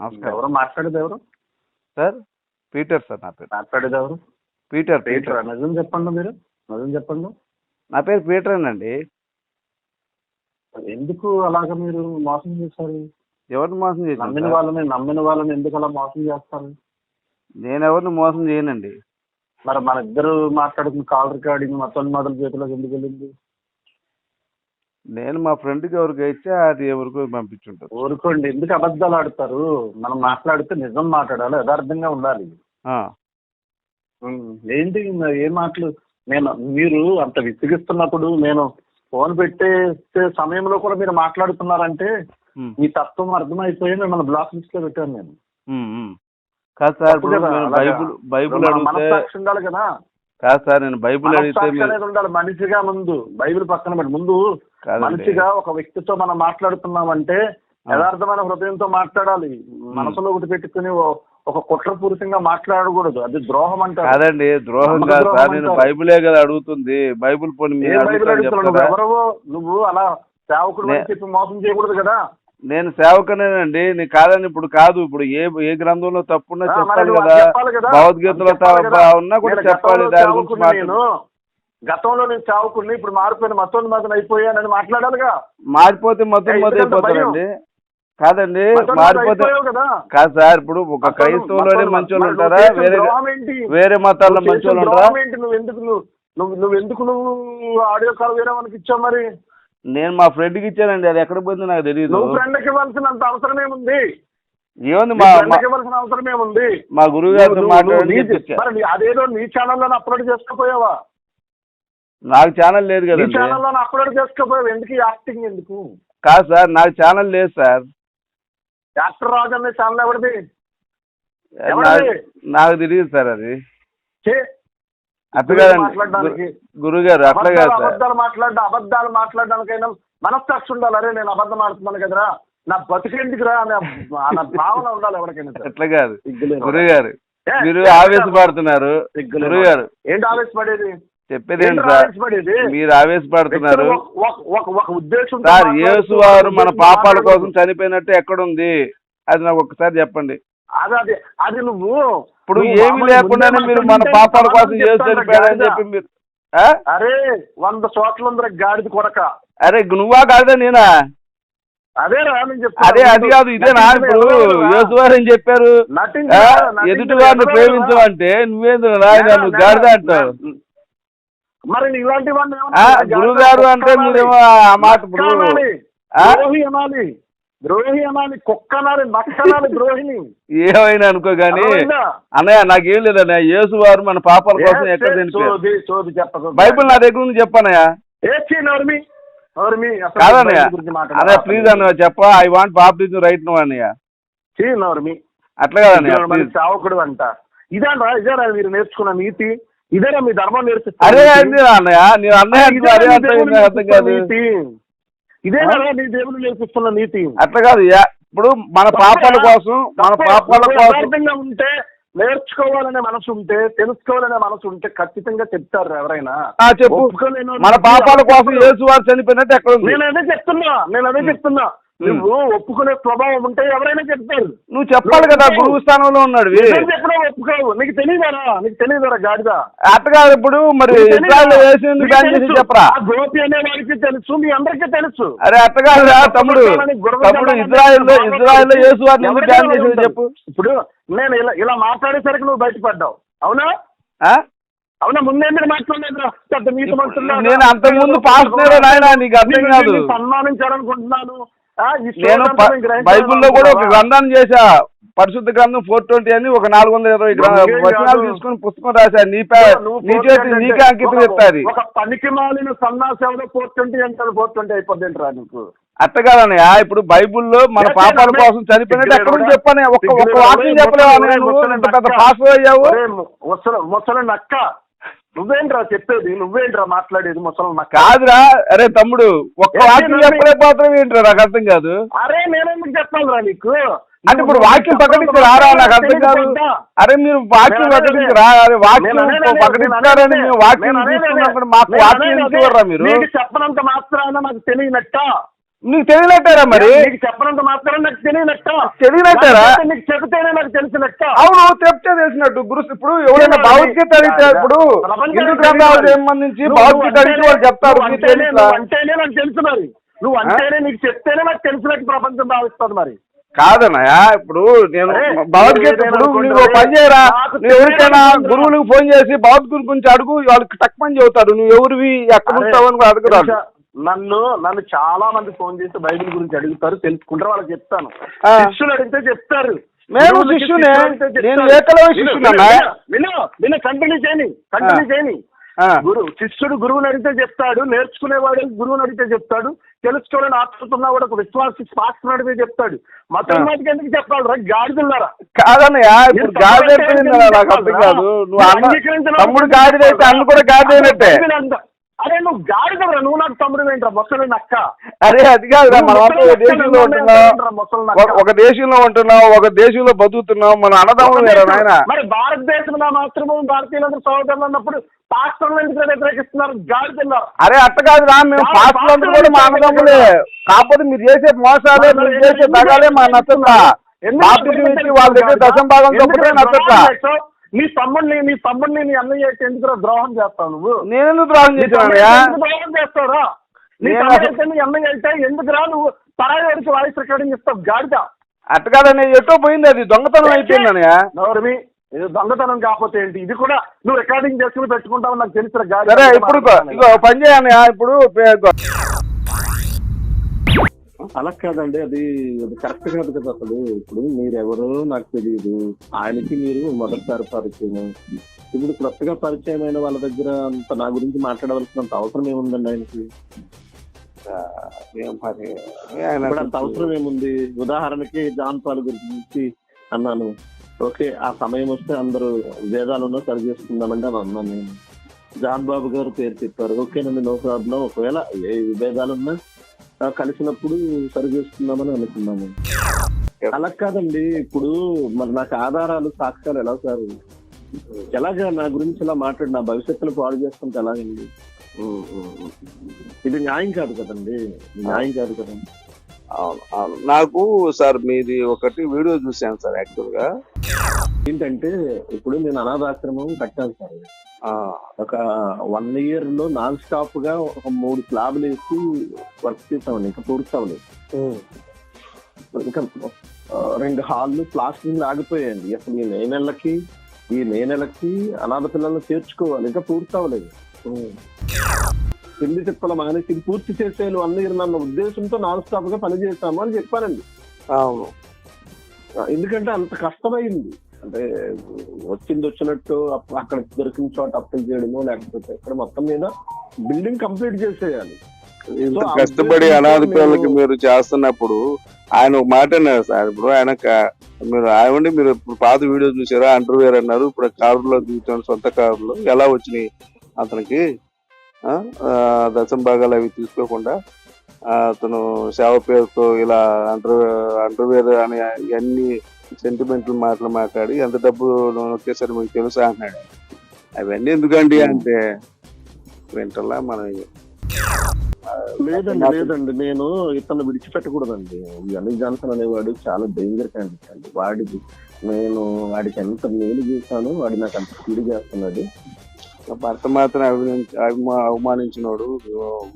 నమస్కారం. ఎవరు మాట్లాడేది ఎవరు? సార్ పీటర్ సార్ నా పేరు. మాట్లాడేది ఎవరు? Peter Peter. పీటర్. నిజం చెప్పండి మీరు. నిజం చెప్పండి. నా పేరు పీటర్ అండి. ఎందుకు అలాగ మీరు మోసం చేశారు? ఎవరిని మోసం నమ్మిన? వాళ్ళని నమ్మిన వాళ్ళని ఎందుకు అలా మోసం చేస్తారు? నేను ఎవరిని మోసం చేయనండి. మరి మన ఇద్దరు మాట్లాడుకున్న కాల్ రికార్డింగ్ మొత్తం మొదల చేతిలోకి ఎందుకు వెళ్ళింది? నేను మా ఫ్రెండ్కి ఎవరికి ఇచ్చా అది ఎవరికో పంపించుంటారు ఊరుకోండి. ఎందుకు అబద్ధాలు ఆడతారు? మనం మాట్లాడితే నిజం మాట్లాడాలి యథార్థంగా ఉండాలి. ఆ, ఉమ్, ఏంటి మరి ఏ మాటలు? నేను మీరు అంత విసిగిస్తున్నప్పుడు నేను ఫోన్ పెట్టే సమయంలో కూడా మీరు మాట్లాడుతున్నారంటే ఉమ్, మీ తత్వం అర్థమైపోయి మిమ్మల్ని బ్లాక్ లిస్ట్లో పెట్టాను నేను. ఉమ్, ఉమ్. కాదు సార్ తప్పు ఇప్పుడు కదా, నేను అలాగా. బైబుల్ బైబుల్ మన అడిగితే మనస్సాక్షి ఉండాలి కదా. కాదు సార్ నేను బైబుల్ అడిగితే ఉండాలి మనిషిగా ముందు బైబిల్ పక్కన పెట్టి ముందు మనిషిగా ఒక వ్యక్తితో మనం మాట్లాడుతున్నామంటే యథార్థమైన హృదయంతో మాట్లాడాలి. మనసులో ఒకటి పెట్టుకుని ఒక కుట్రపూరితంగా మాట్లాడకూడదు. అది ద్రోహం అంటారు. కాదండి ద్రోహం కాదు సార్ నేను. బైబిలే కదా అడుగుతుంది. బైబుల్ పోనీ అడుగుతున్నావు నువ్వు అలా సేవకుడు చెప్పి మోసం చేయకూడదు కదా. నేను సేవకనేనండి నీకు కాదని ఇప్పుడు కాదు ఇప్పుడు ఏ ఏ గ్రంథంలో తప్పున్నా చెప్పాలి కదా. భగవద్గీతలో. ఉన్నా కూడా చెప్పాలి దాని గురించి గతంలో నేను సేవకుడిని ఇప్పుడు మారిపోయిన మతోన్మాదం అయిపోయానని మాట్లాడాలిగా. మారిపోతే మొదలు ఎందుకంత అయిపోతారండి కాదండి మారిపోతే కదా. సార్ ఇప్పుడు ఒక క్రైస్తవులోనే మంచి వాళ్ళు ఉంటారా? వేరే? వేరే మతాల్లో మంచి వాళ్ళు ఉంటారా? నువ్వు ఎందుకు నువ్వు నువ్వు నువ్వు ఎందుకు నువ్వు ఆడియో కాల్ వేరే మనకి ఇచ్చావు మరి? నేను మా ఫ్రెండ్కి ఇచ్చానండి అది ఎక్కడ పోయిందో నాకు తెలియదు నువ్వు ఫ్రెండ్కి ఇవ్వాల్సినంత అవసరం ఏముంది ఏముంది మా ఇవ్వాల్సిన అవసరం ఏముంది మా గురువు గారితో నీ- అదేదో నీ ఛానల్లో అప్లోడ్ చేసుకోపోయావా? నాకు ఛానల్ లేదు నీ కదండి. ఛానల్లో అప్లోడ్ చేసుకోపోయావు. ఎందుకు యాక్టింగ్ ఎందుకు? కాదు సార్ నాకు ఛానల్ లేదు సార్. డాక్టర్ రాజు అనే ఛానల్ ఎవరిది? నాకు తెలియదు సార్ అది. అట్లా కాదండి. మాట్లాడడానికి గురువు గారు అట్లా కాదు అబద్ధాలు సార్. అబద్ధాలు మాట్లాడ అబద్ధాలు మాట్లాడడానికైనా మనస్సాక్షి ఉండాలి. అరే నేను అబద్ధం ఆడుతున్నాను కదరా. నా బతికెందుకురా అనే అన్న భావన ఉండాలి ఎవరికైనా. అట్లా కాదు. గురువు గారు మీరు ఆవేశపడుతున్నారు. గురువు గారు ఏంటి ఆవేశపడేది? చెప్పేది మీరు ఆవేశపడుతున్నారు. ఒక- ఉద్దేశం సార్ యేసు వారు మన పాపాల కోసం చనిపోయినట్టు ఎక్కడుంది? అది నాకు ఒక్కసారి చెప్పండి. అది అది. అది నువ్వు ఇప్పుడు ఏమీ లేకుండానే మీరు మన పాపాల కోసం గాడిద. చెప్పి మీరు? అరే వంద చోట్ల గాడిద కొరక అరే నువ్వా కాదా నేనా అదేరా. అదే అది కాదు ఇదేనా నటించిన ఇప్పుడు ఎవరెవరురా? యేసు వారు ఏం చెప్పారు ఎదుటి వారిని? ప్రేమించమంటే నువ్వేందు రాయన నేనా- నువ్వు గాడిద అంటావు మరి ఇలాంటి గాడిద గురువు గారు అంటే. మీరేమో ఆ మాట అనాలి. ద్రోహి అనాలి ద్రోహి అనాలి కుక్క అనాలి నక్క అనాలి ద్రోహిని. ఏమైనా అనుకో గానీ? అన్నయ్య నాకేం లేదన్నయ్య. యేసు వారు మన పాపాల కోసం ఎక్కడ చనిపోయారు? చెప్పకు. బైబిల్ నా దగ్గర ఉంది చెప్పన్నయ్య ఏ చీ నోర్మి? నోర్మి అసలు కాదన్నయ్య. బైబిల్ గురించి మాట్లాడు. అన్నయ్య ప్లీజ్ అన్నయ్య చెప్ప. ఐ వాంట్ బాప్టిజం రైట్ నువ్వు అన్నయ్య. చీ నోర్మి. అట్లా కాదన్నయ్య ప్లీజ్ సేవకుడు అంట. ఇదేనా ఇదేనా మీరు నేర్చుకున్న నీతి? ఇదేనా మీ ధర్మం అరే నీతి? అండి అన్నయ్య. నేను అన్నయ్య అర్థం కాదు, అర్థం కాదు నీ దేవుడు నేర్పిస్తున్న నీతి. అట్లా కాదు ఇప్పుడు మన పాపాల కోసం మన. పాపాల కోసం ఉంటే నేర్చుకోవాలనే మనసు ఉంటే తెలుసుకోవాలనే మనసు ఉంటే ఖచ్చితంగా చెప్తారు ఎవరైనా. ఆ, చెప్పు. ఒప్పుకోలేని మన పాపాల కోసం. యేసు వారు చనిపోయినట్టు ఎక్కడ నేను అదే చెప్తున్నా నేను అదే చెప్తున్నా. నువ్వు ఒప్పుకునే స్వభావం ఉంటే ఎవరైనా చెప్తారు. నువ్వు చెప్పాలి కదా గురువు స్థానంలో ఉన్నాడు. చెప్పడం ఒప్పుకోవు. నీకు తెలియదారా నీకు తెలియదారా గాడిద? అట్లా కాదు ఇప్పుడు మరి. చెప్పరా? గోపి అనే వాడికి తెలుసు. మీ అందరికీ తెలుసు. అరే కాదురా తమ్ముడు. తమ్ముడు ఇజ్రాయెల్ ఇజ్రాయెల్ యేసు వారిని ఎందుకు బ్యాన్ చేసింది చెప్పు? ఇప్పుడు నేను ఇలా ఇలా మాట్లాడేసరికి నువ్వు బయటపడ్డావు. అవునా? ఆ? అవునా? ముందే మీరు మాట్లాడలేదురా? పెద్ద మీతో. నేను అంతకుముందు పాస్టరే నాయనా, నీకు అర్థం కాదు. నిన్ను సన్మానించాలనుకుంటున్నాను. నేను? బైబిల్లో కూడా ఒక గ్రంథాన్ని చేశా పరిశుద్ధ గ్రంథం ఫోర్ ట్వంటీ అని ఒక నాలుగు వందల ఇరవై వచనాలు. తీసుకుని పుస్తకం రాశా నీ నీ చేతి నీకే అంకితం ఇస్తుంది ఒక పనికి మాలిన సన్నాసేవలో ఫోర్ ట్వంటీ అంటారు ఫోర్ ట్వంటీ అయిపోద్ది ఏంట్రా నీకు అట్ట కాదన్నయ్య ఇప్పుడు బైబిల్లో మన పాపాల? కోసం చనిపోయినట్టు ఎక్కడ సిగ్గులేదా? చెప్పని ఒక్క ఒక్క? వాక్యం చెప్పలేవా పెద్ద. పాస్ అయ్యావు ముసలి నక్క నువ్వేంట్రా చెప్పేది? నువ్వేంట్రా మాట్లాడేది ముసలి నక్క కాదురా. అరే తమ్ముడు ఒక్క వాక్యం నేను- చెప్పలేకపోతాం ఏంట్రా? నాకు అర్థం కాదు. అరే నేనెందుకు చెప్పాలిరా నీకు? అంటే ఇప్పుడు వాక్యం ప్రకటించి రారా? నాకు అర్థం కాదు. అరే మీరు వాక్యం ప్రకటించి రా అరే వాక్యం ప్రకటిస్తారని మేము వాక్యం తీసుకున్నప్పుడు మాకు వాక్యం ఇచ్చేవారా మీరు? నీకు చెప్పనంత మాత్రాన నాకు తెలియనట్ట? నీకు తెలియనట్టారా మరి? నీకు చెప్పనంత మాత్రం నాకు తెలియనట్ట తెలియనట్టారా? నాకు చెబితేనే నాకు తెలిసినట్ట అవును చెప్తే తెలిసినట్టు. గురు ఇప్పుడు ఎవరైనా భగవద్గీత అడిగితే ఇప్పుడు హిందూ సంబంధించి నువ్వు అడిగితే వాళ్ళు చెప్తారు అంటేనే- నాకు తెలుసు మరి. నువ్వు అంటేనే నీకు చెప్తేనే నాకు తెలిసినట్టు ప్రపంచం భావిస్తుంది మరి. కాదన్నయ్య ఇప్పుడు నేను భగవద్గీత ఇప్పుడు నువ్వు పని చేయరా? నువ్వు ఎవరికైనా గురువులకు ఫోన్ చేసి భగవద్గీత గురించి అడుగు వాళ్ళకి తక్కువ చెబుతాడు. నువ్వు ఎవరివి ఎక్కడ ఉంటావు అని అడుగురాడు తెలుసా? నన్ను నన్ను చాలా మంది ఫోన్ చేసి బైబిల్ గురించి అడుగుతారు తెలుసుకుంటారు వాళ్ళకి చెప్తాను. శిష్యులు అడిగితే చెప్తారు నేను శిష్యునే. విను, విను కంటిన్యూ చేయని కంటిన్యూ. చేయని. గురు శిష్యుడు గురువుని అడిగితే చెప్తాడు నేర్చుకునేవాడు గురువుని అడిగితే చెప్తాడు తెలుసుకోవాలని ఆత్రుతున్నా కూడా ఒక విశ్వాస శాస్త్రం అడిగితే చెప్తాడు మతం. మాటికి ఎందుకు చెప్తాడు రా గాడిదున్నారా కాదన్నయ్య ఇప్పుడు మీరు గాడి తమ్ముడు చెప్పింది అయితే నాకు అర్థం చెప్పాలా? కాదు నువ్వు నువ్వు అన్న అంగీకరించిన తమ్ముడు గాడిద అయితే అన్న కూడా గాడిద అయినట్టే అరే నువ్వు గాడిదరా నువ్వు నాకు తమ్ముడు ఏంట్రా? మొసలి నక్క. అరే అది కాదు ఒక దేశంలో నువ్వు ఉంటున్నాం. ఏంట్రా? ముసలి నక్క? ఒక- దేశంలో ఉంటున్నాం ఒక దేశంలో బతుకుతున్నాం మన అన్నదమ్ములు నాయన? మరి భారతదేశంలో మాత్రమే భారతీయులందరూ సోదరులు అన్నప్పుడు పాస్టర్లు ఎందుకు వ్యతిరేకిస్తున్నారు? గాడిదన్నారు అరే అట్ట కాదు రా మేము చాలా పాస్టర్లందరూ కూడా మా అన్నదమ్ములే. కాకపోతే మీరు చేసే మోసాలే మీరు చేసే దగాలే మా నచ్చట్లా వాళ్ళ దగ్గర దశం భాగం తప్పితే నచ్చట్లా నీ తమ్ముడిని నీ తమ్ముడిని నీ అన్నయ్య అయితే ఎందుకు ద్రోహం చేస్తావు నువ్వు? నేను ఎందుకు ద్రోహం నీ చేశానయ్యా తమ్ముడిని ఎందుకు ద్రోహం చేస్తావురా? నీ అయితే నీ అన్నయ్య అయితే ఎందుకు రా నువ్వు? పరాయి వాడికి వాయిస్ రికార్డింగ్ ఇస్తావు గాడిద అట్ట కాదని ఎటో పోయింది అది? దొంగతనం అయిపోయిందనయ్యా నవరమి ఇది దొంగతనం కాకపోతే ఏంటి? ఇది కూడా నువ్వు రికార్డింగ్ చేసుకుని పెట్టుకుంటావు నాకు తెలిసిన గాడి సరే ఇప్పుడు పని చేయనయ్యా ఇప్పుడు. అలా కాదండి అది అది కరెక్ట్ కాదు కదా అసలు. ఇప్పుడు మీరెవరో నాకు తెలియదు ఆయనకి మీరు మొదటిసారి పరిచయం. ఇప్పుడు కొత్తగా పరిచయం అయిన వాళ్ళ దగ్గర అంత నా గురించి మాట్లాడవలసినంత అవసరం ఏముందండి ఆయనకి? మరి ఇప్పుడు అంత అవసరం ఏముంది? ఉదాహరణకి జాన్ పాల్ గురించి అన్నాను. ఓకే ఆ సమయం వస్తే అందరూ వేదాలను సరి చేసుకుందామంటే అని అన్నాను నేను. జాన్ బాబు గారు పేరు చెప్పారు. ఓకేనండి నో ప్రాబ్లం. ఒకవేళ ఏ విభేదాలున్నా కలిసినప్పుడు సరి చేసుకుందామని అనుకున్నాము అలా కాదండి ఇప్పుడు మరి నాకు ఆధారాలు సాక్ష్యాలు ఎలా సార్? ఎలాగా నా గురించి ఇలా మాట్లాడి నా భవిష్యత్తులో పాడు చేసుకుంటే ఎలాగండి? ఇది న్యాయం కాదు కదండి న్యాయం కాదు కదండి నాకు సార్ మీది ఒకటి వీడియో చూశాను సార్ యాక్చువల్గా ఏంటంటే ఇప్పుడు నేను అనాథాశ్రమం కట్టాను సార్. ఒక వన్ ఇయర్లో నాన్ స్టాప్గా ఒక మూడు స్లాబ్లు వేసి వర్క్ చేసామండి ఇంకా పూర్తి అవ్వలేదు ఇంకా రెండు హాల్లు ప్లాస్టింగ్ ఆగిపోయాయండి. అసలు ఈ మే నెలకి ఈ మే నెలకి అనాథ పిల్లల్ని చేర్చుకోవాలి ఇంకా పూర్తి అవ్వలేదు కింది తిప్పల మానేసి ఇది పూర్తి చేసేయాలి వన్ ఇయర్ నన్న ఉద్దేశంతో నాన్ స్టాప్గా పని చేస్తాము అని చెప్పానండి ఎందుకంటే అంత కష్టమైంది. అంటే వచ్చింది వచ్చినట్టు అక్కడ దొరికిన చోట అప్పులు చేయడము లేకపోతే ఇక్కడ మొత్తం మీద బిల్డింగ్ కంప్లీట్ చేసేయాలి. కష్టపడి ఉద్దేశంతో అనాథ పిల్లలకి మేము- మీరు చేస్తున్నప్పుడు ఆయన ఒక మాట అన్నారు సార్ ఇప్పుడు ఆయన మీరు ఆయనండి మీరు ఇప్పుడు పాత వీడియో చూసారా? అండర్వేర్ అన్నారు ఇప్పుడు కారులో దిగుతాను సొంత కారులో. ఎలా వచ్చినాయి? అతనికి దశం భాగాలు అవి తీసుకోకుండా అతను సేవ పేరుతో ఇలా అండర్ అండర్వేర్ అని ఇవన్నీ సెంటిమెంటల్ మాటలు మాట్లాడి ఎంత డబ్బు నొక్కేసరి మీకు తెలుసా? అన్నాడు అవన్నీ ఎందుకండి? అంటే వింటలా మనం లేదండి లేదండి. నేను ఇతను విడిచిపెట్టకూడదండి. అనిల్ జాన్సన్ అనేవాడు చాలా డేంజర్ క్యాండిడేట్ అండి. వాడికి నేను వాడికి ఎంత మేలు చేశానో వాడు నాకు అంత స్పీడ్ చేస్తున్నాడు. భర్త మాత్రం అభిమా- అవమానించినోడు.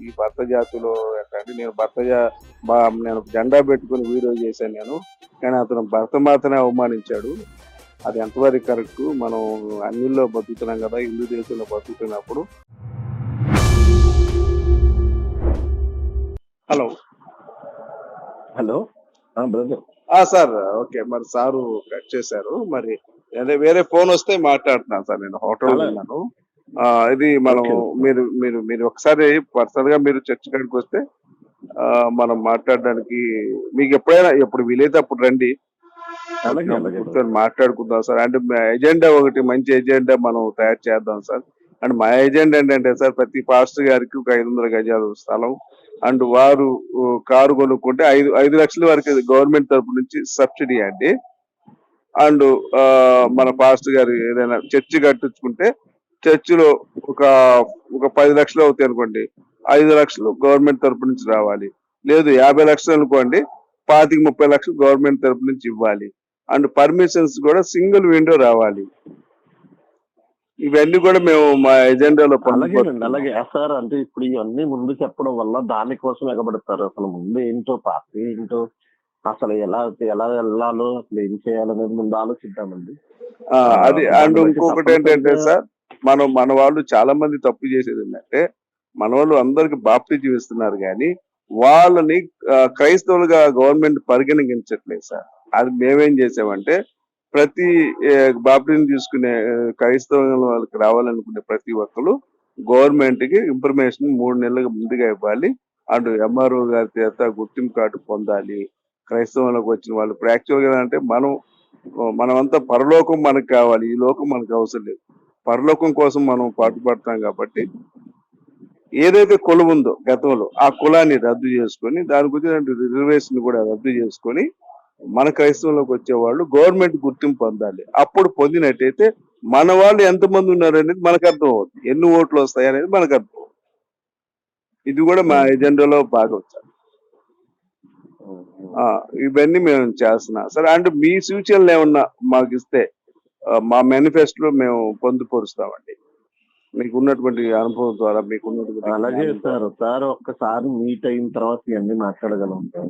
ఈ భర్త జాతిలో ఎట్లాంటి నేను భర్త జా- బా- నేను జెండా పెట్టుకుని వీడియో చేశాను నేను. కానీ అతను భర్త మాత్రమే అవమానించాడు. అది ఎంతవరకు కరెక్ట్? మనం అన్నిల్లో బతుకుతున్నాం కదా హిందూ దేశంలో బతుకుతున్నప్పుడు. హలో. హలో. బ్రదర్. ఆ సార్ ఓకే. మరి సారు కట్ చేశారు. మరి అదే వేరే ఫోన్ వస్తే మాట్లాడుతున్నాను సార్ నేను. హోటల్. ఉన్నాను. ఇది మనం. మీరు మీరు మీరు ఒకసారి పర్సనల్గా మీరు చర్చ్ కాడికి వస్తే ఆ, మనం మాట్లాడడానికి మీకు ఎప్పుడైనా ఎప్పుడు వీలైతే అప్పుడు రండి. కూర్చొని మాట్లాడుకుందాం సార్. అంటే ఎజెండా ఒకటి మంచి ఎజెండా మనం తయారు చేద్దాం సార్. అండ్ మా ఎజెండా ఏంటంటే సార్ ప్రతి పాస్టర్ గారికి ఒక ఐదు వందల గజాలు స్థలం. అండ్ వారు కారు కొనుక్కుంటే ఐదు ఐదు లక్షల వరకు గవర్నమెంట్ తరపు నుంచి సబ్సిడీ అండి. అండ్ మన పాస్టర్ గారు ఏదైనా చర్చి కట్టించుకుంటే చర్చిలో ఒక ఒక పది లక్షలు అవుతాయి అనుకోండి. ఐదు లక్షలు గవర్నమెంట్ తరపు నుంచి రావాలి. లేదు యాభై లక్షలు అనుకోండి పాతిక ముప్పై లక్షలు గవర్నమెంట్ తరపు నుంచి ఇవ్వాలి. అండ్ పర్మిషన్స్ కూడా సింగిల్ విండో రావాలి. ఇవన్నీ కూడా మేము మా ఎజెండాలో అలాగేనండి అలాగే సార్. అంటే ఇప్పుడు ఇవన్నీ ముందు చెప్పడం వల్ల దానికోసం ఎగబడతారు. అసలు ముందు ఏంటో పార్టీ ఏంటో అసలు ఎలా ఎలా వెళ్ళాలో అసలు ఏం చేయాలనేది ముందు ఆలోచిద్దామండి. అది అండ్ ఇంకొకటి ఏంటంటే సార్ మనం మన వాళ్ళు చాలా మంది తప్పు చేసేది ఏంటంటే మన వాళ్ళు అందరికి బాప్తి జీవిస్తున్నారు కానీ వాళ్ళని క్రైస్తవులుగా గవర్నమెంట్ పరిగణించట్లేదు సార్. అది మేమేం చేసామంటే ప్రతి బాప్టిజం తీసుకునే ఆ, వాళ్ళకి రావాలనుకునే ప్రతి ఒక్కరు గవర్నమెంట్కి ఇన్ఫర్మేషన్ మూడు నెలలకు ముందుగా ఇవ్వాలి. అండ్ ఎంఆర్ఓ గారి చేత గుర్తింపు కార్డు పొందాలి. క్రైస్తవంలోకి వచ్చిన వాళ్ళు ఇప్పుడు యాక్చువల్గా అంటే మనం మనమంతా పరలోకం మనకు కావాలి. ఈ లోకం మనకు అవసరం లేదు. పరలోకం కోసం మనం పాటుపడతాం కాబట్టి ఏదైతే కులం ఉందో గతంలో ఆ కులాన్ని రద్దు చేసుకొని దాని గురించి రిజర్వేషన్ కూడా రద్దు చేసుకొని మన క్రైస్తవంలోకి వచ్చేవాళ్ళు గవర్నమెంట్ గుర్తింపు పొందాలి. అప్పుడు పొందినట్టయితే మన వాళ్ళు ఎంతమంది ఉన్నారు అనేది మనకు అర్థం అవుతుంది ఎన్ని ఓట్లు వస్తాయి అనేది మనకు అర్థం అవుతుంది ఇది కూడా మా ఎజెండాలో బాగా వచ్చాలి ఇవన్నీ మేము చేస్తున్నాం. సరే అంటే మీ సూచనలు ఏమన్నా మాకు ఇస్తే మా మేనిఫెస్టోలో మేము పొందుపరుస్తామండి. మీకు ఉన్నటువంటి అనుభవం ద్వారా మీకు ఉన్నటువంటి అలాగే సార్ సార్ ఒక్కసారి మీట్ అయిన తర్వాత ఇవన్నీ మాట్లాడగలం సార్.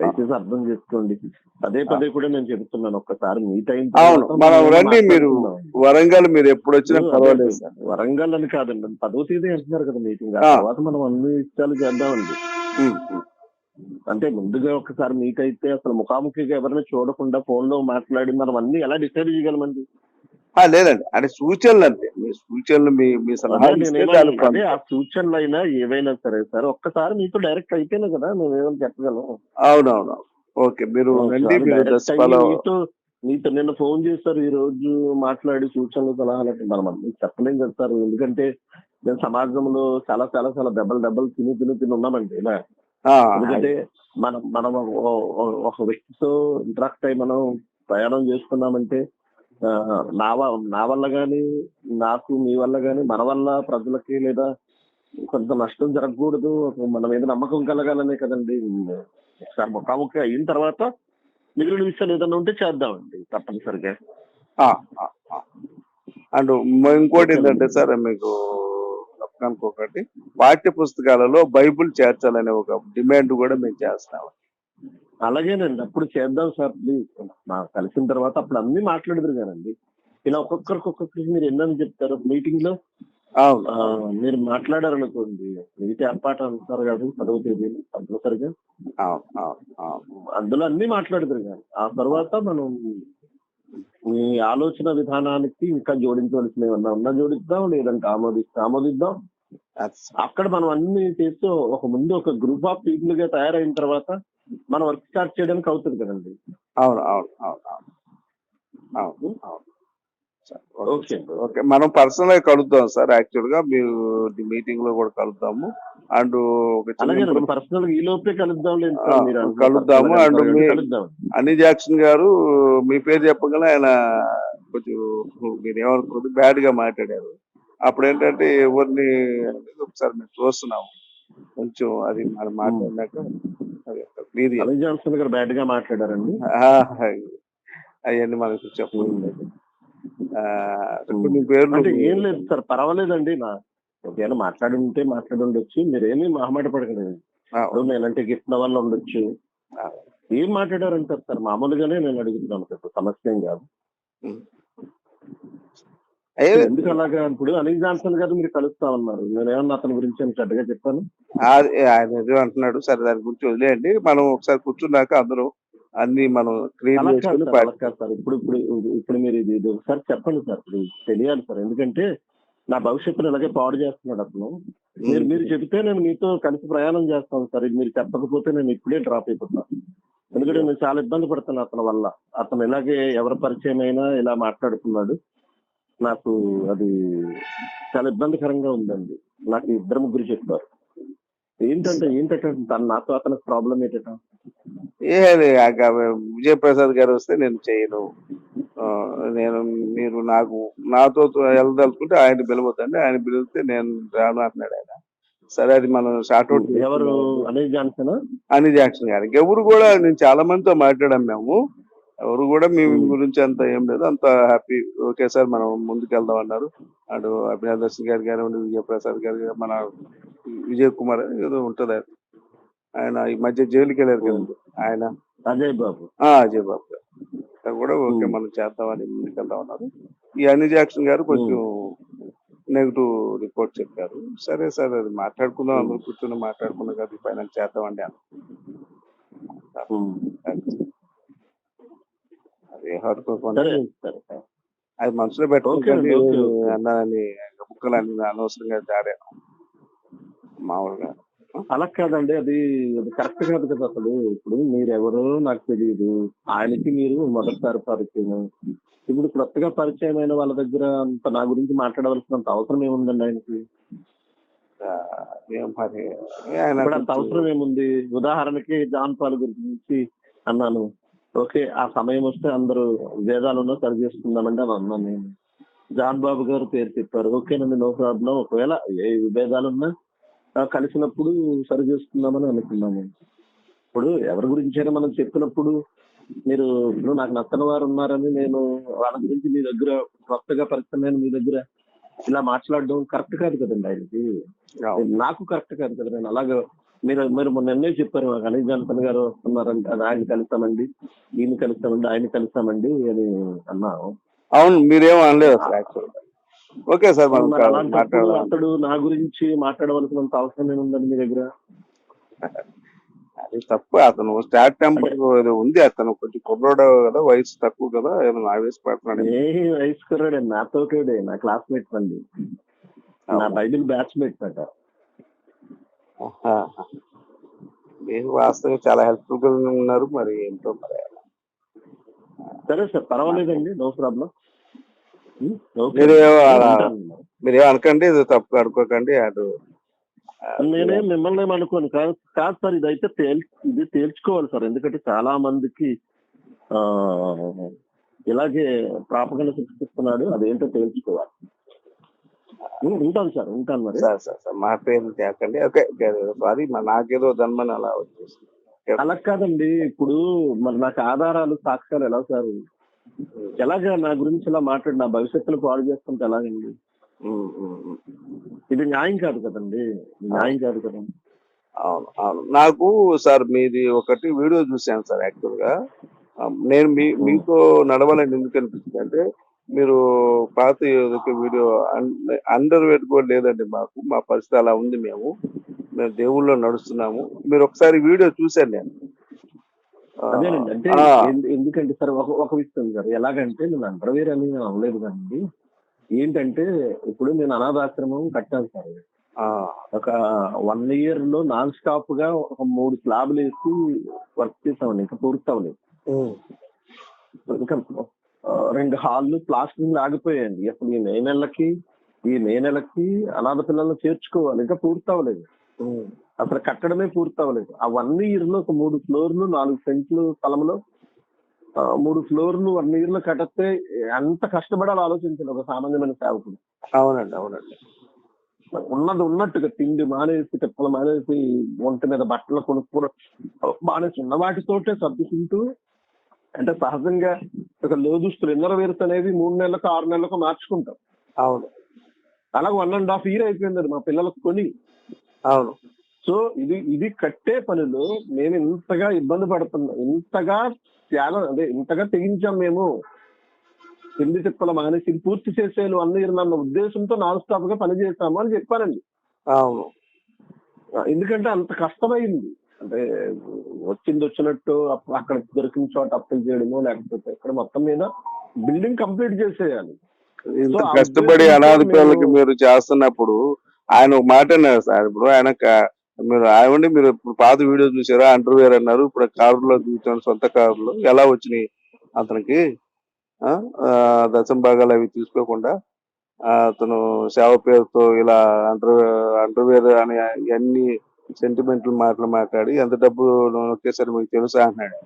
దయచేసి అర్థం చేసుకోండి. పదే పదే కూడా నేను చెప్తున్నాను. ఒక్కసారి మీట్ అయిన అవును. మనం రండి మీరు. వరంగల్ మీరు ఎప్పుడు వచ్చినా పర్వాలేదు. సార్. వరంగల్ అని కాదండి. పదో తేదీ అంటున్నారు కదా మీటింగ్. తర్వాత మనం అన్ని విషయాలు చేద్దామండి. అంటే ముందుగా ఒకసారి మీట్ అయితే అసలు ముఖాముఖిగా ఎవరిని చూడకుండా ఫోన్లో మాట్లాడి మనం అన్ని ఎలా డిసైడ్ చేయగలమండి? లేదండి. అంటే సూచనలు అంతే. మీ సూచనలు మీ మీ సలహాలు అదే ఆ సూచనలు అయినా ఏవైనా సరే సార్ ఒక్కసారి మీతో డైరెక్ట్ అయితేనే కదా మేము ఏమైనా చెప్పగలం. అవునవును. ఓకే మీరు మీతో నిన్న ఫోన్ చేస్తారు ఈ రోజు మాట్లాడి సూచనలు సలహాలు అంటే మనం అన్ని చెప్పలేం కదా సార్. ఎందుకంటే మేము సమాజంలో చాలా చాలా చాలా దెబ్బలు దెబ్బలు తిని తిని తిని ఉన్నామండి ఇలా. ఎందుకంటే మనం మనం ఒక వ్యక్తితో ఇంటరాక్ట్ అయి మనం ప్రయాణం చేస్తున్నామంటే ఆ, నా నా వల్ల గాని నాకు మీ వల్ల గాని మన వల్ల ప్రజలకి లేదా కొంత నష్టం జరగకూడదు. మన మీద నమ్మకం కలగాలనే కదండి. ముఖాముఖి అయిన తర్వాత మిగిలిన విషయాలు ఏదైనా ఉంటే చేద్దామండి తప్పనిసరిగా. అండ్ ఇంకోటి ఏంటంటే సార్ మీకు చెప్పడానికి ఒకటి పాఠ్య పుస్తకాలలో బైబుల్ చేర్చాలనే ఒక డిమాండ్ కూడా మేము చేస్తున్నాం. అలాగేనండి. అప్పుడు చేద్దాం సార్ ప్లీజ్. కలిసిన తర్వాత అప్పుడు అన్ని మాట్లాడదురు కానండి. ఇలా ఒక్కొక్కరికి ఒక్కొక్కరికి మీరు ఎన్నని చెప్తారు? మీటింగ్లో? మీరు మాట్లాడారనుకోండి. మిగతా ఏర్పాటు అంటారు కదా పదవ తేదీ కంపల్సరిగా. అందులో అన్ని మాట్లాడదురు కానీ ఆ తర్వాత మనం మీ ఆలోచన విధానానికి ఇంకా జోడించవలసిన ఏమన్నా ఉన్నా జోడిద్దాం లేదంటే ఆమోదిస్తే ఆమోదిద్దాం. అక్కడ మనం అన్ని చేస్తూ ఒక ముందు ఒక గ్రూప్ ఆఫ్ పీపుల్గా తయారైన తర్వాత మనం వర్క్ స్టార్ట్ చేయడానికి అవుతుంది కదండి. అవును అవును అవును అవును అవును అవును. Okay okay. మనం పర్సనల్గా కలుద్దాం సార్. యాక్చువల్గా మీరు మీటింగ్లో కూడా కలుద్దాము. అండ్ ఒక పర్సనల్ ఈ లోపే కలుద్దాం కలుద్దాము. అండ్ మీ- కలుద్దాం. అన్ని జాక్సన్ గారు మీ పేరు చెప్పగల ఆయన కొంచెం మీరు ఏమనుకోదు బ్యాడ్గా మాట్లాడారు. అప్పుడు ఏంటంటే ఎవరిని ఒకసారి మేము చూస్తున్నాము. కొంచెం అది మనం మాట్లాడినాక జాన్సన్ గారు బ్యాడ్గా మాట్లాడారండి అవన్నీ మనకు చెప్పలేదు కొన్ని పేర్లు అంటే ఏం లేదు సార్ పర్వాలేదండి. నా ఒకవేళ మాట్లాడి ఉంటే మాట్లాడి ఉండొచ్చు. మీరేమీ మహమాట పడకండి. ఇప్పుడు నేనంటే గిఫ్ట్ వల్ల ఉండొచ్చు? ఏం మాట్లాడారంటారు సార్? మామూలుగానే నేను అడుగుతున్నాను సార్ సమస్య ఏం కాదు. ఎందుకు అలాగా? ఇప్పుడు అనిల్ జాన్సన్ గారు మీరు కలుస్తామన్నారు నేను ఏమన్నా అతని గురించి చెడ్డగా చెప్పాను? ఆయన అంటున్నాడు సరే దాని గురించి వదిలేయండి. మనం ఒకసారి కూర్చున్నాక అందరూ అన్ని మనం కాదు చేసుకుని సార్, ఇప్పుడు ఇప్పుడు ఇప్పుడు మీరు ఇది ఇది ఒకసారి చెప్పండి సార్. ఇప్పుడు తెలియాలి సార్. ఎందుకంటే నా భవిష్యత్తును ఇలాగే పాడు చేస్తున్నాడు అతను. మీరు మీరు చెబితే నేను మీతో కలిసి ప్రయాణం చేస్తాను సార్. ఇది మీరు చెప్పకపోతే నేను ఇప్పుడే డ్రాప్ అయిపోతాను. ఎందుకంటే నేను చాలా ఇబ్బంది పడుతున్నాను అతని వల్ల. అతను ఇలాగే ఎవరి పరిచయం అయినా ఇలా మాట్లాడుతున్నాడు. నాకు అది చాలా ఇబ్బందికరంగా ఉందండి. నాకు ఇద్దరు ముగ్గురు చెప్పారు. ఏంటంటే ఏంటంటే తను నాతో అతనికి ప్రాబ్లం ఏంటంటే ఏ లే, ఆ గా- విజయప్రసాద్ గారు వస్తే నేను చేయను. నేను మీరు నాకు నాతో వెళ్దలుచుకుంటే ఆయన పిలవద్దండి. ఆయన పిలిస్తే నేను రాను అంటున్నాడు ఆయన. సరే అది మనం షార్ట్ అవుట్ ఎవరు? అనిల్ జాన్సన్? అని జాక్సన్ గారికి ఎవరు కూడా నేను చాలా మందితో మాట్లాడాం మేము. ఎవరు కూడా మీ గురించి అంత ఏం లేదు. అంత హ్యాపీ. ఓకే సార్ మనం ముందుకు వెళ్దాం అన్నారు. అటు అభినవ్ దర్శన్ గారు కానివ్వండి విజయప్రసాద్ గారు మన విజయ్ కుమార్ ఏదో ఉంటుంది ఆయన. ఈ మధ్య జైలుకి వెళ్ళారు కదండి ఆయన. అజయ్ బాబు. ఆ, అజయ్ బాబు గారు. కూడా ఓకే. మనం చేద్దామని ముందుకు వెళ్దాం అన్నారు ఈ అన్ని జాక్సన్ గారు కొంచెం నెగిటివ్ రిపోర్ట్ చెప్పారు. సరే సార్ అది మాట్లాడుకుందాం అందరూ కూర్చొని మాట్లాడుకున్నాం కదా ఈ పైన చేద్దామండి. ఉమ్. అది సరే అది మనసులో పెట్టుకుంటే ఓకే, ఓకే, ఓకే. అన్నాని ముక్కలని అనవసరంగా జాడాను. మామూలుగా. అలా కాదండి అది అది కరెక్ట్ కాదు కదా అసలు. ఇప్పుడు మీరెవరో నాకు తెలియదు ఆయనకి మీరు మొదటిసారి పరిచయం ఇప్పుడు కొత్తగా పరిచయం అయిన వాళ్ళ దగ్గర అంత నా గురించి మాట్లాడవలసినంత అవసరం ఏముందండి ఆయనకి? ఇప్పుడు అంత అవసరం ఏముంది? ఉదాహరణకి జాన్ పాల్ గురించి అన్నాను. ఓకే ఆ సమయం వస్తే అందరూ వేదాలను సరి చేసుకుందామంటే అని అన్నాను నేను. జాన్ బాబు గారు పేరు చెప్పారు. ఓకేనండి నో ప్రాబ్లం. ఒకవేళ ఏ విభేదాలున్నా కలిసినప్పుడు సరి చేసుకుందామని అనుకున్నాము. ఇప్పుడు ఎవరి గురించైనా మనం చెప్పినప్పుడు మీరు ఇప్పుడు నాకు నచ్చని వారు ఉన్నారని నేను వాళ్ళ గురించి మీ దగ్గర కొత్తగా పరిచయం అయిన మీ దగ్గర ఇలా మాట్లాడడం కరెక్ట్ కాదు కదండి ఆయనకి. నాకు కరెక్ట్ కాదు కదా నేను అలాగే మీరు మీరు మొన్న ఎన్నే చెప్పారు మాకు అనిల్ జాన్సన్ గారు వస్తున్నారంటే ఆయన కలుస్తామండి ఈయన కలుస్తామండి ఆయన కలుస్తామండి అని అన్నాను అవును మీరేం అనలేదు ఓకే సార్ మనం అతడు నా గురించి మాట్లాడవలసినంత అవసరం ఏముందండి మీ దగ్గర? అది తప్పు అతను స్టార్ట్ టెంపర్ ఏదో ఉంది అతను కొంచెం కుర్రోడు కదా వయసు తక్కువ కదా ఏదో ఆవేశపడుతున్నాడు? ఏ వయసు కుర్రాడే? నాతో నా క్లాస్మేట్ అండి. నా బైబిల్ బ్యాచ్మేట్ అట. మీరు వాస్తవంగా చాలా హెల్ప్ఫుల్గా ఉన్నారు మరి ఏంటో మరి. సరే సార్ పర్వాలేదండి నో ప్రాబ్లం. మీరేమో మీరేం అనకండి ఇది తప్పు అనుకోకండి అటు నేనే మిమ్మల్ని ఏం అనుకోను కాదు కాదు సార్ ఇదైతే తేల్ ఇది తేల్చుకోవాలి సార్ ఎందుకంటే చాలా మందికి ఆ ఇలాగే ప్రాపగండ సృష్టిస్తున్నాడు అదేంటో తేల్చుకోవాలి. ఉంటాను సార్ ఉంటాను మరి. సార్ సార్ సార్ మా పేరు తేకండి. ఓకే సారీ నాకేదో జన్మని అలా వచ్చేసి అలా కాదండి ఇప్పుడు మరి నాకు ఆధారాలు సాక్ష్యాలు ఎలా సార్? ఎలాగా నా గురించి ఇలా మాట్లాడి నా భవిష్యత్తులో పాడు చేసుకుంటే ఎలాగండి. ఇది న్యాయం కాదు కదండి. న్యాయం కాదు కదండి. అవును అవును. నాకు సార్ మీది ఒకటి వీడియో చూశాను సార్ యాక్చువల్గా నేను మీ మీతో నడవాలని ఎందుకు అనిపిస్తుంది అంటే మీరు పాత వీడియో అండర్ వెయిట్ కూడా లేదండి మాకు. మా పరిస్థితి అలా ఉంది మేము. మేము దేవుళ్ళో నడుస్తున్నాము. మీరు ఒకసారి వీడియో చూశాను నేను. అదేనండి. అంటే ఎందుకంటే సార్ ఒక ఒక విషయం సార్. ఎలాగంటే నేను అండర్వేర్ అని నేను అనలేదు కదండి. ఏంటంటే ఇప్పుడు నేను అనాథాశ్రమం కట్టాను సార్. ఒక వన్ ఇయర్లో నాన్ స్టాప్గా ఒక మూడు స్లాబ్లు వేసి వర్క్ చేసామండి. ఇంకా పూర్తి అవ్వలేదు. ఉమ్, ఇంకా రెండు హాళ్ళు ప్లాస్టింగ్ ఆగిపోయాయండి అసలు ఈ మే నెలకి ఈ మే నెలకి అనాథ పిల్లల్ని చేర్చుకోవాలి. ఇంకా పూర్తి అవ్వలేదు. ఉమ్, అసలు కట్టడమే పూర్తి అవ్వలేదు ఆ వన్ ఇయర్లో ఒక మూడు ఫ్లోర్లు నాలుగు సెంట్లు స్థలంలో మూడు ఫ్లోర్లు వన్ ఇయర్లో కట్టితే ఎంత కష్టపడాలో ఆలోచించండి ఒక సామాన్యమైన సేవకుడు. అవునండి అవునండి. ఉన్నది ఉన్నట్టుగా తిండి మానేసి తిప్పలు మానేసి ఒంటి మీద బట్టలు కొనుక్కోవడం మానేసి ఉన్న వాటితోటే సర్దుకుంటూ అంటే సహజంగా ఒక లోదుస్తులు ఇన్నర వేర్స్ అనేది మూడు నెలలకు ఆరు నెలలకు మార్చుకుంటాం. అవును. అలాగే వన్ అండ్ హాఫ్ ఇయర్ అయిపోయింది మా పిల్లలకు కొని. అవును. సో ఇది ఇది కట్టే పనిలో మేము ఇంతగా ఇబ్బంది పడుతున్నాం ఇంతగా త్యాగం అదే ఇంతగా తెగించాం మేము. తిండి తిప్పల మానేసి ఇది పూర్తి ఇయర్ అన్న ఉద్దేశంతో నాన్ స్టాప్గా పని చేస్తాము అని చెప్పానండి అవును. ఎందుకంటే అంత కష్టమైంది. అంటే వచ్చింది వచ్చినట్టు అక్కడ దొరికిన చోట అప్పులు చేయడము లేకపోతే ఇక్కడ మొత్తం మీద బిల్డింగ్ కంప్లీట్ చేసేయాలి. కష్టపడి అనాథ పిల్లలకి మీరు చేస్తున్నప్పుడు ఆయన ఒక మాట అన్నారు సార్. ఇప్పుడు ఆయన మీరు ఆయనండి మీరు ఇప్పుడు పాత వీడియో చూసారా? అండర్వేర్ అన్నారు. ఇప్పుడు కారులో చూసాను సొంత కారులో. ఎలా వచ్చినాయి అతనికి? దశం భాగాలు అవి తీసుకోకుండా అతను సేవ పేరుతో ఇలా అండర్ అండర్వేర్ అని ఇవన్నీ సెంటిమెంటల్ మాటలు మాట్లాడి ఎంత డబ్బు ఒకేసారి మీకు తెలుసా అన్నాడు.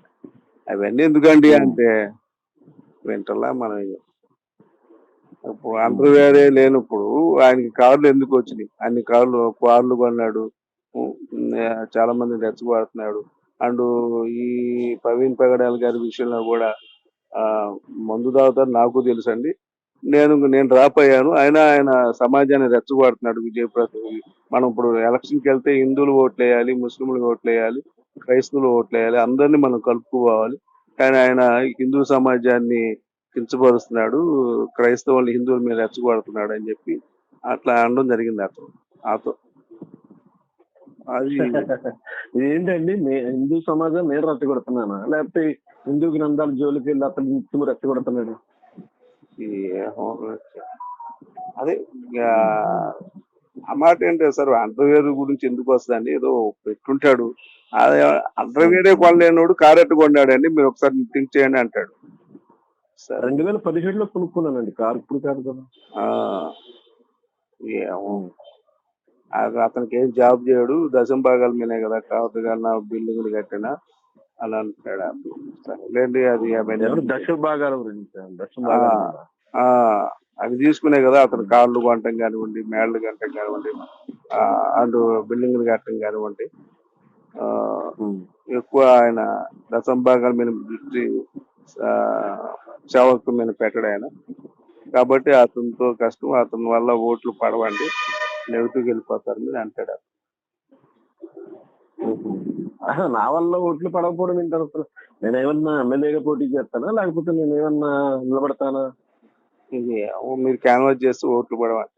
అవన్నీ ఎందుకండి అంటే వింటలా మనం ఇప్పుడు అండర్వేరే లేనప్పుడు ఆయనకి కార్లు ఎందుకు వచ్చినాయి? అన్ని కార్లు కార్లు కొన్నాడు. చాలా మంది రెచ్చగొడుతున్నాడు. అండ్ ఈ ప్రవీణ్ పగడాల గారి విషయంలో కూడా మందు తాగుతారు నాకు తెలుసు అండి నేను నేను డ్రాప్ అయ్యాను ఆయన సమాజాన్ని రెచ్చగొడుతున్నాడు విజయప్రసాద్ మనం ఇప్పుడు ఎలక్షన్కి వెళ్తే హిందువులు ఓట్లు వేయాలి ముస్లింలు ఓట్లు వేయాలి క్రైస్తవులు ఓట్లు వేయాలి అందరినీ మనం కలుపుకోవాలి. కానీ ఆయన హిందూ సమాజాన్ని కించపరుస్తున్నాడు. క్రైస్తవులు హిందువుల మీద రెచ్చగొడుతున్నాడు అని చెప్పి అట్లా అనడం జరిగింది అతను. అతను అది ఏంటండి హిందూ సమాజం నేను రెచ్చగొడుతున్నానా లేకపోతే హిందూ గ్రంథాల జోలికి వెళ్ళి అతను నిత్యం రెచ్చగొడుతున్నాడు? అదే ఆ మాట ఏంటో సార్? అండర్వేర్ గురించి ఎందుకు వస్తుందండి? ఏదో పెట్టుంటాడు. అదే అండర్వేరే కొనలేనోడు కారెట్ కొన్నాడండి. మీరు ఒకసారి థింక్ చేయండి అంటాడు. రెండు వేల పదిహేడులో కొనుక్కున్నానండి కారు. ఇప్పుడు కాదు కదా. ఆ, ఏమో. అతనికి ఏం జాబ్ చేయడు. దశం భాగాల మీదే కదా కాబట్టి కన్నా బిల్డింగ్లు కట్టినా అని అంటాడు సరేలేండి అది దశ భాగాల గురించి? అవి తీసుకునే కదా అతను కార్లు కొనటం కానివ్వండి మేళ్ళు కట్టడం కానివ్వండి ఆ, అండ్ బిల్డింగ్లు కట్టడం కానివ్వండి. ఎక్కువ ఆయన దశం భాగాల మీద దృష్టి సేవకు మీద పెట్టడు ఆయన. కాబట్టి అతనితో కష్టం అతని వల్ల ఓట్లు పడవండి. నెగిటివ్ వెళ్ళిపోతారు మీరు అంటాడు. ఆహా, నా వల్ల ఓట్లు పడకపోవడం ఏంటి అసలు నేను ఏమన్నా ఎమ్మెల్యేగా పోటీ చేస్తానా? లేకపోతే నేను ఏమన్నా నిలబడతానా? మీరు క్యాన్వాస్ చేస్తే ఓట్లు పడవండి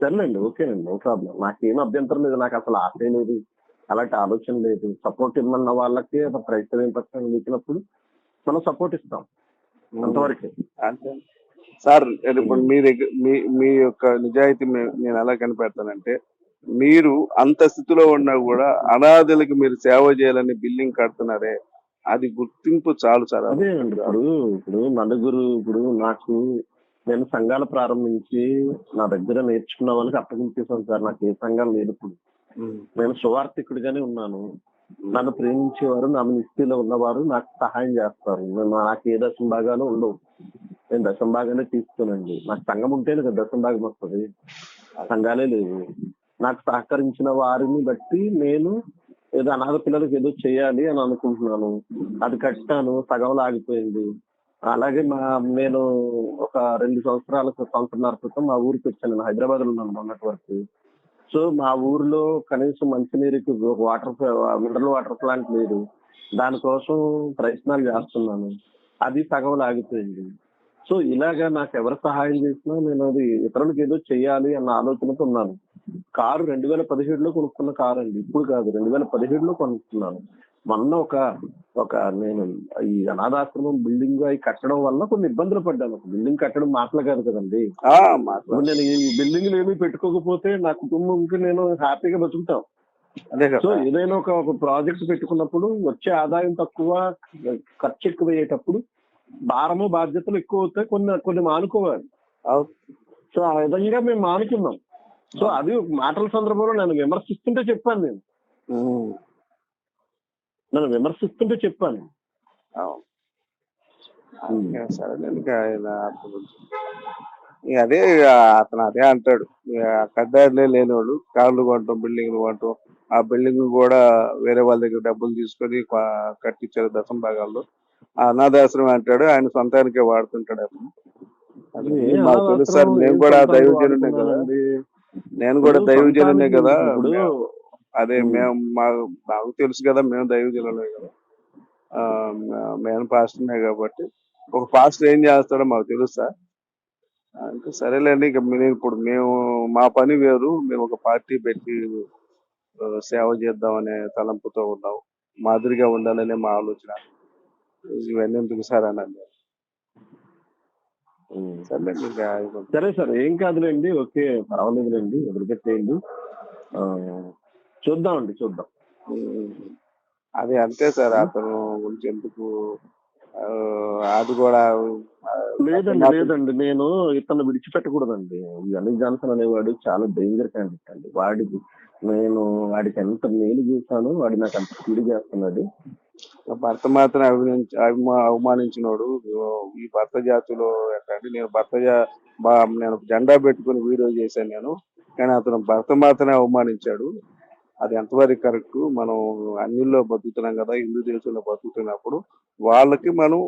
సర్లేండి ఓకేనండి నో ప్రాబ్లం. నాకేం అభ్యంతరం లేదు నాకు అసలు ఆశ లేదు అలాంటి ఆలోచన లేదు. సపోర్ట్ ఇమ్మన్న వాళ్ళకి ఒక క్రైస్తవం పక్షాన్ని ఇచ్చినప్పుడు మనం సపోర్ట్ ఇస్తాం. అంతవరకే. అంతే. సార్ ఇప్పుడు మీ దగ్గర మీ మీ యొక్క నిజాయితీ నేను ఎలా కనిపెడతానంటే మీరు అంత స్థితిలో ఉన్నా కూడా అనాథులకి మీరు సేవ చేయాలని బిల్డింగ్ కడుతున్నారే అది గుర్తింపు చాలు సార్ అది. ఇప్పుడు ఇప్పుడు నలుగురు ఇప్పుడు నాకు నేను సంఘాలు ప్రారంభించి నా దగ్గర నేర్చుకున్న వాళ్ళకి అప్పగించేసాను సార్ నాకు ఏ సంఘాలు లేదు ఇప్పుడు. నేను సువార్థికుడిగానే ఉన్నాను. నన్ను ప్రేమించేవారు నా నిస్థితిలో ఉన్నవారు నాకు సహాయం చేస్తారు. నాకు ఏ దశం భాగాలు ఉండవు. నేను దశం భాగానే తీసుకోనండి నాకు సంఘం ఉంటేనే కదా దశం భాగం వస్తుంది. సంఘాలే లేవు. నాకు సహకరించిన వారిని బట్టి నేను ఏదో అనాథ పిల్లలకి ఏదో చేయాలి అని అనుకుంటున్నాను. అది కట్టాను సగంలో ఆగిపోయింది. అలాగే మా నేను ఒక రెండు సంవత్సరాల సంవత్సరాల క్రితం మా ఊరికి వచ్చాను. నేను హైదరాబాద్లో ఉన్నాను మొన్నటి వరకు. సో మా ఊర్లో కనీసం మంచినీరుకి వాటర్ మినరల్ వాటర్ ప్లాంట్ లేదు. దానికోసం ప్రయత్నాలు చేస్తున్నాను. అది సగం ఆగిపోయింది. సో ఇలాగా నాకు ఎవరు సహాయం చేసినా నేను అది ఇతరులకు ఏదో చేయాలి అన్న ఆలోచనతో ఉన్నాను. కారు రెండు వేల పదిహేడులో కొనుక్కున్న కారు అండి. ఇప్పుడు కాదు రెండు వేల పదిహేడులో కొనుక్కున్నాను. మొన్న ఒక ఒక నేను ఈ అనాథాశ్రమం బిల్డింగ్ అవి కట్టడం వల్ల కొన్ని ఇబ్బందులు పడ్డాను. బిల్డింగ్ కట్టడం మాటలు కాదు కదండి నేను ఈ బిల్డింగ్ ఏమీ పెట్టుకోకపోతే నా కుటుంబంకి నేను హ్యాపీగా బతుకుతాం. అదే సో ఏదైనా ఒక ఒక ప్రాజెక్ట్ పెట్టుకున్నప్పుడు వచ్చే ఆదాయం తక్కువ ఖర్చు ఎక్కువ అయ్యేటప్పుడు భారము బాధ్యతలు ఎక్కువ అవుతాయి కొన్ని కొన్ని మానుకోవాలి. సో ఆ విధంగా మేము మానుకున్నాం. సో అది మాటల సందర్భంలో నన్ను విమర్శిస్తుంటే చెప్పాను నేను. నన్ను విమర్శిస్తుంటే చెప్పాను. అదే అతను అదే అంటాడు. కడ్డారులే లేనివాడు కార్లు కొనటం బిల్డింగ్లు కొనటం ఆ బిల్డింగ్ కూడా వేరే వాళ్ళ దగ్గర డబ్బులు తీసుకొని కట్టించారు దశం భాగాల్లో. అనాథాశ్రమం అంటాడు ఆయన సొంతానికే వాడుతుంటాడు అది మాకు తెలుసు సార్ మేము కూడా దైవజనునే కదా? నేను కూడా దైవజనునే కదా. అదే. మేము మా మాకు తెలుసు కదా మేము దైవజనులే కదా. మేము పాస్టర్నే కాబట్టి. ఒక పాస్టర్ ఏం చేస్తాడో మాకు తెలుసా ఇంకా సరేలేండి ఇక మేము ఇప్పుడు మేము మా పని వేరు. మేము ఒక పార్టీ పెట్టి సేవ చేద్దామనే తలంపుతో ఉన్నాం. మాదిరిగా ఉండాలనే మా ఆలోచన. ఇవన్నీ ఎందుకు సార్ ఇంకా అయిపోయింది. సరే సార్ ఏం కాదులేండి ఓకే పర్వాలేదులేండి వదిలిపెట్టేయండి చూద్దామండి చూద్దాం. అదే అంతే సార్ అతను గురించి ఎందుకు అది కూడా లేదండి లేదండి నేను ఇతను విడిచిపెట్టకూడదండి ఈ అనిల్ జాన్సన్ అనేవాడు చాలా డేంజర్ క్యాండిడేట్ అండి వాడి నేను వాడికి ఎంత మేలు చేశాను వాడు నాకు అంత కీడు చేస్తున్నాడు భర్త మాత్రం అభినంచి అభిమా అవమానించినోడు. ఈ భర్త జాతిలో అంటే నేను భర్త జా బా- నేను జెండా పెట్టుకుని వీడియో చేశాను నేను. కానీ అతను భర్త మాత్రమే అవమానించాడు. అది ఎంతవరకు కరెక్ట్? మనం అన్నిల్లో బతుకుతున్నాం కదా హిందూ దేశంలో బతుకుతున్నప్పుడు వాళ్ళకి మనం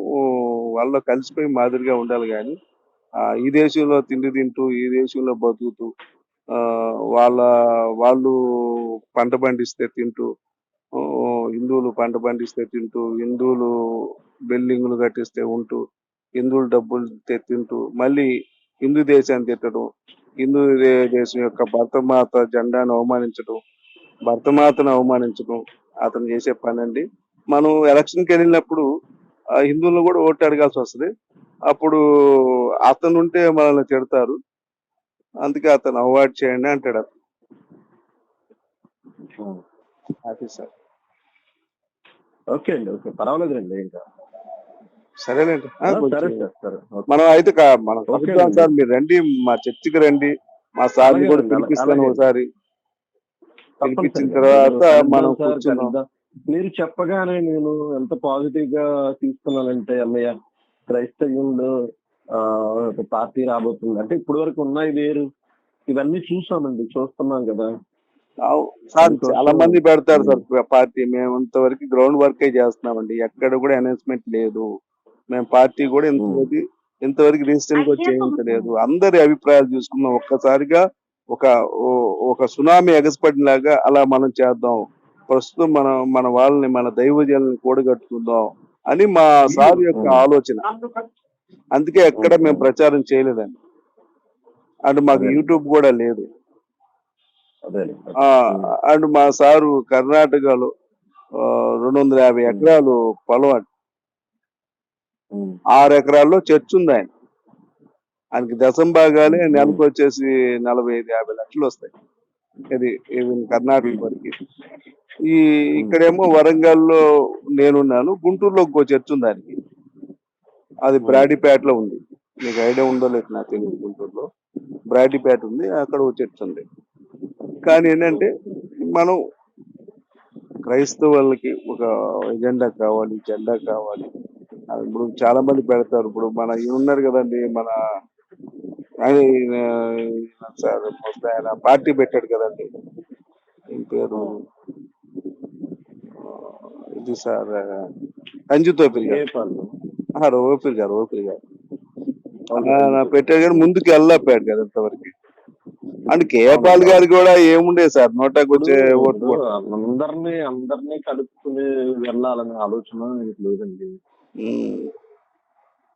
వాళ్ళ కలిసిపోయి మాదిరిగా ఉండాలి కానీ ఈ దేశంలో తిండి తింటూ ఈ దేశంలో బతుకుతూ ఆ, వాళ్ళ వాళ్ళు పంట పండిస్తే తింటూ హిందువులు పంట పండిస్తే తింటూ హిందువులు బిల్డింగులు కట్టిస్తే ఉంటూ హిందువులు డబ్బులు తె- తింటూ మళ్ళీ హిందూ దేశాన్ని తిట్టడం హిందూ దేశం యొక్క భరతమాత జెండాను అవమానించడం భరతమాతను అవమానించడం అతను చేసే పని అండి మనం ఎలక్షన్కి వెళ్ళినప్పుడు ఆ హిందువులను కూడా ఓటు అడగాల్సి వస్తుంది. అప్పుడు అతను ఉంటే మనల్ని తిడతారు. అందుకే అతను అవాయిడ్ చేయండి అంటాడు అతను. అది సార్ ఓకే అండి ఓకే పర్వాలేదండి ఇంకా సరేనండి సరే. మనం అయితే మనం కలుద్దాం. సార్ మీరు రండి మా చర్చికి రండి మా సార్ కూడా. పిలిపిస్తాను ఒకసారి పిలిపించిన. తర్వాత మనం కలుద్దాం. మీరు చెప్పగానే నేను ఎంత పాజిటివ్గా తీసుకున్నానంటే అన్నయ్య క్రైస్తవ్యంలో పార్టీ రాబోతుంది అంటే ఇప్పటి వరకు ఉన్నాయి వేరు ఇవన్నీ చూసామండి చూస్తున్నాం కదా సార్ చాలా మంది పెడతారు సార్ పార్టీ. మేము ఇంతవరకు గ్రౌండ్ వర్కే చేస్తున్నామండి. ఎక్కడ కూడా అనౌన్స్మెంట్ లేదు. మేము పార్టీ కూడా ఇంతవరకు ఇంతవరకు రిజిస్ట్రేషన్ కూడా చేయించలేదు అందరి అభిప్రాయాలు చూసుకున్నాం ఒక్కసారిగా ఒక ఒక సునామీ ఎగసిపడిలాగా అలా మనం చేద్దాం. ప్రస్తుతం మనం మన వాళ్ళని మన దైవజనుల్ని కూడగట్టుకుందాం అని మా సార్ యొక్క ఆలోచన. అందుకే ఎక్కడ మేము ప్రచారం చేయలేదండి. అంటే మాకు యూట్యూబ్ కూడా లేదు. అండ్ మా సారు కర్ణాటకలో రెండు వందల యాభై ఎకరాలు పొలం. ఉమ్. ఆరు ఎకరాల్లో చర్చ్ ఉంది ఆయన. ఆయనకి దశం భాగాలే నెలకు వచ్చేసి నలభై ఐదు యాభై లక్షలు వస్తాయి. ఇది ఈవెన్ కర్ణాటక వరకు. ఈ ఇక్కడేమో వరంగల్లో నేనున్నాను గుంటూరులో ఇంకో చర్చ్ ఉంది ఆయనకి. అది బ్రాడీపేటలో ఉంది. మీకు ఐడియా ఉందో లేదు నాకు తెలియదు గుంటూరులో. బ్రాడీపేట ఉంది అక్కడ ఒక చర్చ్ ఉంది. కానీ ఏంటంటే మనం క్రైస్తవులకి ఒక ఎజెండా కావాలి జెండా కావాలి. అది ఇప్పుడు చాలా మంది పెడతారు. ఇప్పుడు మన ఉన్నారు కదండి మన సార్ ఆయన పార్టీ పెట్టాడు కదండి. పేరు? ఇది సార్ ఓపిరి ఏ గారు. ఓపిరి గారు ఓపిరి గారు. పెట్టాడు కానీ ముందుకు వెళ్ళలేపాడు కదా ఇంతవరకు. అండ్ కేపాల్ గారు కూడా ఏముండే సార్? నోటాకు వచ్చే అందరినీ అందరినీ కలుపుకుని వెళ్ళాలనే ఆలోచన ఆయనకి లేదండి.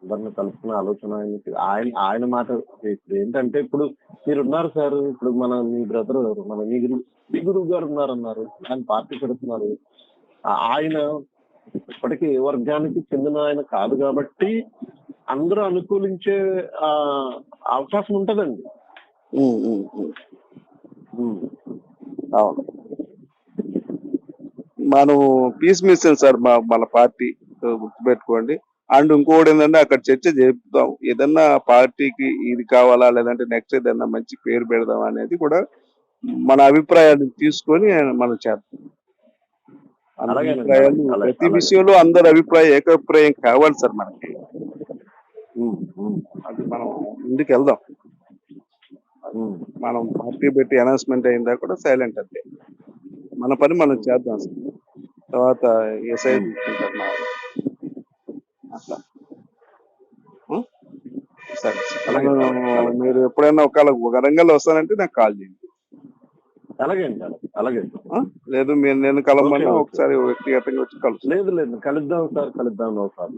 అందరిని కలుపుకునే ఆలోచన ఆయనకి ఆయన ఆయన మాట ఇప్పుడు ఏంటంటే ఇప్పుడు మీరు ఉన్నారు సార్ ఇప్పుడు మన మీ బ్రదర్ మన మీ గురు మీ గురువు గారు ఉన్నారన్నారు. ఆయన పార్టీ పెడుతున్నారు. ఆయన ఇప్పటికీ ఏ వర్గానికి చెందిన ఆయన కాదు కాబట్టి అందరూ అనుకూలించే ఆ అవకాశం ఉంటదండి. ఉమ్, ఉమ్, ఉమ్. ఉమ్. అవును మనం పీస్ మిషన్ సార్ మా మన పార్టీ గుర్తుపెట్టుకోండి అండ్ ఇంకోటి ఏంటంటే అక్కడ చర్చ చెప్తాం ఏదన్నా పార్టీకి ఇది కావాలా లేదంటే నెక్స్ట్ ఏదన్నా మంచి పేరు పెడదాం అనేది కూడా మన అభిప్రాయాలు తీసుకొని మనం చేద్దాం అందరి అలాగేనండి, అభిప్రాయాలు అలాగే, ప్రతి అలాగే. విషయంలో అందరి అభిప్రాయం ఏకాభిప్రాయం కావాలి సార్ మనకి ఉమ్, ఉమ్, అది మనం ముందుకు వెళ్దాం. మనం పార్టీ పెట్టి అనౌన్స్మెంట్ అయిందా కూడా సైలెంట్ అంతే మన పని మనం చేద్దాం సార్. తర్వాత ఎస్ఐ తీసుకుంటారు. అట్లా? సరే సార్. అలాగే. మీరు ఎప్పుడైనా ఒకవేళ వరంగల్ వస్తానంటే నాకు కాల్ చేయండి అలాగే అండి అలాగే? లేదు మీరు నేను కలవమన్నా ఓకే. ఒకసారి వ్యక్తిగతంగా వచ్చి కలుస్తాను లేదు లేదు కలుద్దాం సార్ కలుద్దాం ఒకసారి